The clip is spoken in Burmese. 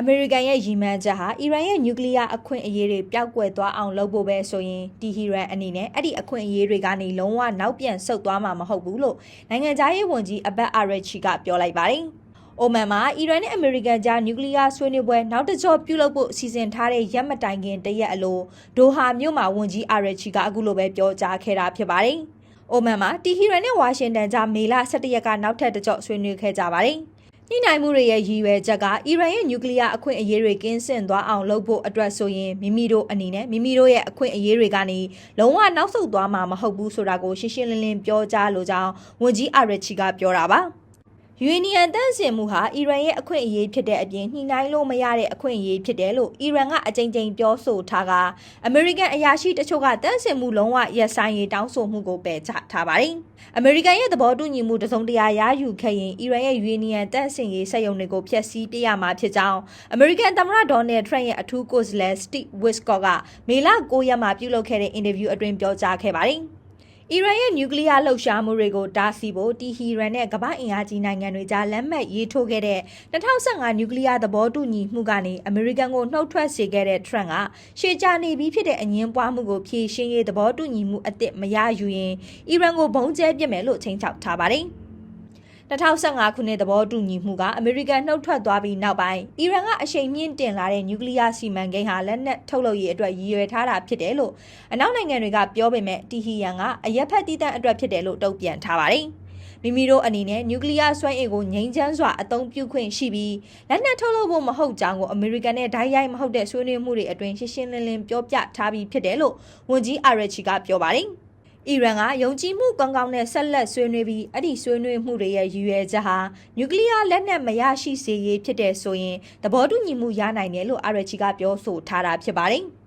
အမေရိကန်ရဲ့ရည်မှန်းချက်ဟာအီရန်ရဲ့နျူကလ িয়ারအခွင့်အရေးတွေပျောက်ကွယ်သွားအောင်လုပ်ဖို့ပဲဆိုရင်တီဟီရန်အနေနဲ့အဲ့ဒီအခွင့်အရေးတွေကနေလုံးဝနောက်ပြန်ဆုတ်သွားမှာမဟုတ်ဘူးလို့နိုင်ငံခြားရေးဝန်ကြီးအဘတ်အာရချီကပြောလိုက်ပါတယ်။အိုမန်မှာအီရန်နဲ့အမေရိကန်ကြားနျူကလ িয়ার ဆွေးနွေးပွဲနောက်တစ်ကြော့ပြုလုပ်ဖို့အစီအစဉ်ထားတဲ့ရက်မတိုင်ခင်တရက်အလိုဒိုဟာမြို့မှာဝန်ကြီးအာရချီကအခုလိုပဲပြောကြားခဲ့တာဖြစ်ပါတယ်။အိုမန်မှာတီဟီရန်နဲ့ဝါရှင်တန်ကြားမေလ17ရက်ကနောက်ထပ်တစ်ကြော့ဆွေးနွေးခဲ့ကြပါတယ်။ ညှိနှိုင်းမှုတွေရဲ့ရည်ရွယ်ချက်က အီရန်ရဲ့နျူကလ িয়ার အခွင့်အရေးတွေကင်းစင်သွားအောင်လုပ်ဖို့အတွက်ဆိုရင်မိမိတို့အနေနဲ့မိမိတို့ရဲ့အခွင့်အရေးတွေကနေလုံးဝနောက်ဆုတ်သွားမှာမဟုတ်ဘူးဆိုတာကိုရှင်းရှင်းလင်းလင်းပြောကြားလိုကြောင်းဝန်ကြီးအာရချီကပြောတာပါ။ ယူအေနီယန်တန့်စင်မှုဟာအီရန်ရဲ့အခွင့်အရေးဖြစ်တဲ့အပြင်ညှိနှိုင်းလို့မရတဲ့အခွင့်အရေးဖြစ်တယ်လို့အီရန်ကအကြိမ်ကြိမ်ပြောဆိုထားကအမေရိကန်အရာရှိတချို့ကတန့်စင်မှုလုံးဝရပ်ဆိုင်ရေးတောင်းဆိုမှုကိုပယ်ချထားပါတယ်။အမေရိကန်ရဲ့သဘောတူညီမှုတစုံတရာရယူခဲ့ရင်အီရန်ရဲ့ယူအေနီယန်တန့်စင်ရေးစက်ရုံတွေကိုဖျက်ဆီးပြရမှာဖြစ်ကြောင်းအမေရိကန်သမ္မတဒေါ်နယ်ထရန့်ရဲ့အထူးကိုယ်စားလှယ်စတိဝစ်ကော့ကမေလ9ရက်မှာပြုလုပ်ခဲ့တဲ့အင်တာဗျူးအတွင်းပြောကြားခဲ့ပါတယ်။ အီရန်ရဲ့နျူကလ িয়ার လှုပ်ရှားမှုတွေကိုတားဆီးဖို့တီဟီရန်နဲ့ကမ္ဘာအင်အားကြီးနိုင်ငံတွေကြားလက်မှတ်ရေးထိုးခဲ့တဲ့2015နျူကလ িয়ার သဘောတူညီမှုကနေအမေရိကန်ကိုနှုတ်ထွက်စေခဲ့တဲ့ထရန့်ကရှေ့ကြနေပြီးဖြစ်တဲ့အငင်းပွားမှုကိုဖြေရှင်းရေးသဘောတူညီမှုအသစ်မရယူရင်အီရန်ကိုဘုံကျဲပစ်မယ်လို့ချိန်ချောက်ထားပါတယ်။ 2015ခုနှစ်သဘောတူညီမှုကအမေရိကန်နှုတ်ထွက်သွားပြီးနောက်ပိုင်းအီရန်ကအရှိန်မြင့်တင်လာတဲ့နျူကလ িয়ার စီမံကိန်းဟာလက်နက်ထုတ်လုပ်ရေးအတွက်ရည်ရွယ်ထားတာဖြစ်တယ်လို့အနောက်နိုင်ငံတွေကပြောပေမဲ့တီဟီယန်ကအရက်ဖက်တီးတန့်အတွက်ဖြစ်တယ်လို့တုံ့ပြန်ထားပါတယ်မိမိတို့အနေနဲ့နျူကလ িয়ার စွမ်းအင်ကိုငြိမ်းချမ်းစွာအသုံးပြုခွင့်ရှိပြီးလက်နက်ထုတ်လုပ်ဖို့မဟုတ်ကြောင်းကိုအမေရိကန်နဲ့ဓာတ်ရိုက်မဟုတ်တဲ့ဆွေးနွေးမှုတွေအတွင်းရှင်းရှင်းလင်းလင်းပြောပြထားပြီးဖြစ်တယ်လို့ဝန်ကြီးအာရချီကပြောပါတယ်။ အီရန်ကယုံကြည်မှုကောင်းကောင်းနဲ့ဆက်လက်ဆွေးနွေးပြီးအဲ့ဒီဆွေးနွေးမှုတွေရဲ့ရည်ရွယ်ချက်ဟာနျူကလ িয়ার လက်နက်မရရှိစေရေးဖြစ်တဲ့ဆိုရင်သဘောတူညီမှုရနိုင်တယ်လို့အာရချီကပြောဆိုထားတာဖြစ်ပါတယ်။